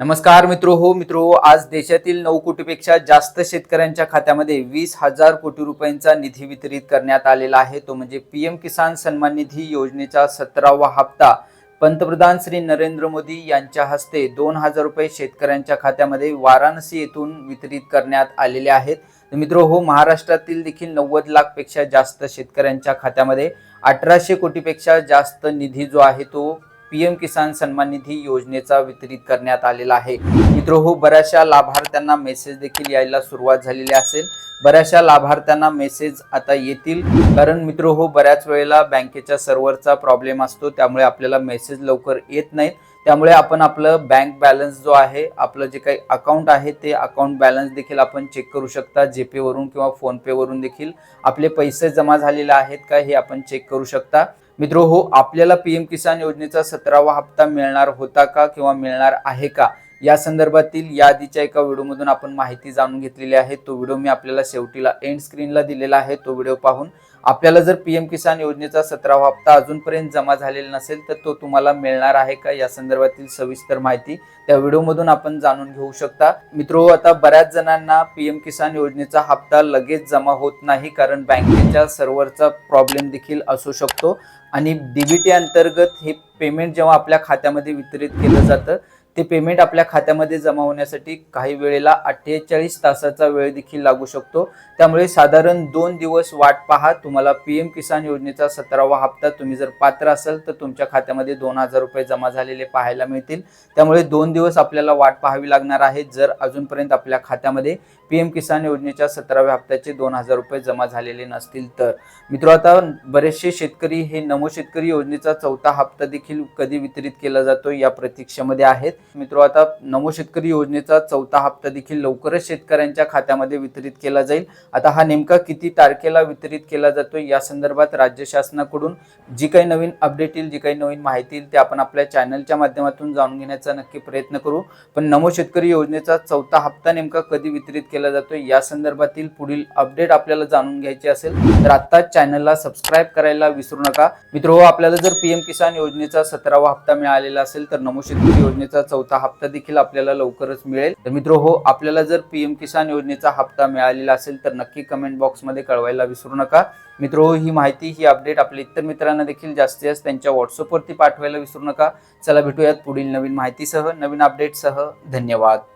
नमस्कार मित्रो हो मित्रो आज देशातील नऊ कोटीपेक्षा जास्त शेतकऱ्यांच्या खात्यामध्ये वीस हजार कोटी रुपयांचा निधी वितरित करण्यात आलेला आहे. तो म्हणजे पीएम किसान सन्मान निधी योजनेचा सतरावा हप्ता. पंतप्रधान श्री नरेंद्र मोदी यांच्या हस्ते दोन हजार रुपये शेतकऱ्यांच्या खात्यामध्ये वाराणसी येथून वितरित करण्यात आलेले आहेत. मित्र मित्रो हो महाराष्ट्रातील देखील नव्वद लाखपेक्षा जास्त शेतकऱ्यांच्या खात्यामध्ये अठराशे कोटीपेक्षा जास्त निधी जो आहे तो पीएम किसान सन्मान निधी योजनेचा वितरित करण्यात आलेला आहे. मित्र हो बऱ्याचशा लाभार्थ्यांना मेसेज देखील यायला सुरुवात झालेली असेल. बऱ्याचशा लाभार्थ्यांना मेसेज आता येतील. कारण मित्र हो बऱ्याच वेळेला बँकेच्या सर्व्हरचा प्रॉब्लेम असतो. त्यामुळे आपल्याला मेसेज लवकर येत नाहीत. त्यामुळे आपण आपलं बँक बॅलन्स जो आहे आपलं जे काही अकाउंट आहे ते अकाउंट बॅलन्स देखील आपण चेक करू शकता. जीपेवरून किंवा फोनपेवरून देखील आपले पैसे जमा झालेले आहेत का हे आपण चेक करू शकता. मित्र हो आपल्याला पीएम किसान योजनेचा सतरावा हप्ता मिळणार होता का किंवा मिळणार आहे का? या संदर्भातील याआधीच्या एका व्हिडिओमधून आपण माहिती जाणून घेतलेली आहे. तो व्हिडिओ मी आपल्याला शेवटीला एंड स्क्रीनला दिलेला आहे. तो व्हिडिओ पाहून आपल्याला जर पीएम किसान योजनेचा सतरावा हप्ता अजूनपर्यंत जमा झालेला नसेल तर तो तुम्हाला मिळणार आहे का? या संदर्भातील सविस्तर माहिती त्या व्हिडिओमधून आपण जाणून घेऊ शकता. मित्रो आता बऱ्याच जणांना पीएम किसान योजनेचा हप्ता लगेच जमा होत नाही कारण बँकेच्या सर्व्हरचा प्रॉब्लेम देखील असू शकतो. आणि डीबीटी अंतर्गत हे पेमेंट जेव्हा आपल्या खात्यामध्ये वितरित केलं जातं ते पेमेंट आपल्या खात्यामध्ये जमा होण्यासाठी काही वेळेला अठ्ठेचाळीस तासाचा वेळ देखील लागू शकतो. त्यामुळे साधारण दोन दिवस वाट पहा. तुम्हाला पी एम किसान योजनेचा सतरावा हप्ता तुम्ही जर पात्र असाल तर तुमच्या खात्यामध्ये दोन हजार रुपये जमा झालेले पाहायला मिळतील. त्यामुळे दोन दिवस आपल्याला वाट पाहावी लागणार आहे. जर अजूनपर्यंत आपल्या खात्यामध्ये पी एम किसान योजनेच्या सतराव्या हप्त्याचे दोन हजार रुपये जमा झालेले नसतील तर. मित्र आता बरेचसे शेतकरी हे नमो शेतकरी योजनेचा चौथा हप्ता देखील कधी वितरित केला जातो या प्रतीक्षेमध्ये आहेत. मित्र आता नमो शेतकरी योजनेचा चौथा हप्ता देखील लवकरच शेतकऱ्यांच्या खात्यामध्ये वितरित केला जाईल. आता हा नेमका किती तारखेला वितरित केला जातो या संदर्भात राज्य शासनाकडून जी काही नवीन अपडेट येईल जी काही नवीन माहिती येईल ते आपण आपल्या चॅनलच्या माध्यमातून जाणून घेण्याचा नक्की प्रयत्न करू. पण नमो शेतकरी योजनेचा चौथा हप्ता नेमका कधी वितरित केला जातो या संदर्भातील पुढील अपडेट आपल्याला जाणून घ्यायची असेल तर आत्ताच चॅनलला सबस्क्राईब करायला विसरू नका. मित्र आपल्याला जर पीएम किसान योजनेचा सतरावा हप्ता मिळालेला असेल तर नमो शेतकरी योजनेचा चौथा हप्ता देखील आपल्याला लवकरच मिळेल. तर मित्र हो आपल्याला जर पीएम किसान योजनेचा हप्ता मिळालेला असेल तर नक्की कमेंट बॉक्समध्ये कळवायला विसरू नका. मित्र हो ही माहिती ही अपडेट आपल्या इतर मित्रांना देखील जास्तीत जास्त त्यांच्या व्हॉट्सअपवरती पाठवायला विसरू नका. चला भेटूयात पुढील नवीन माहितीसह नवीन अपडेटसह धन्यवाद.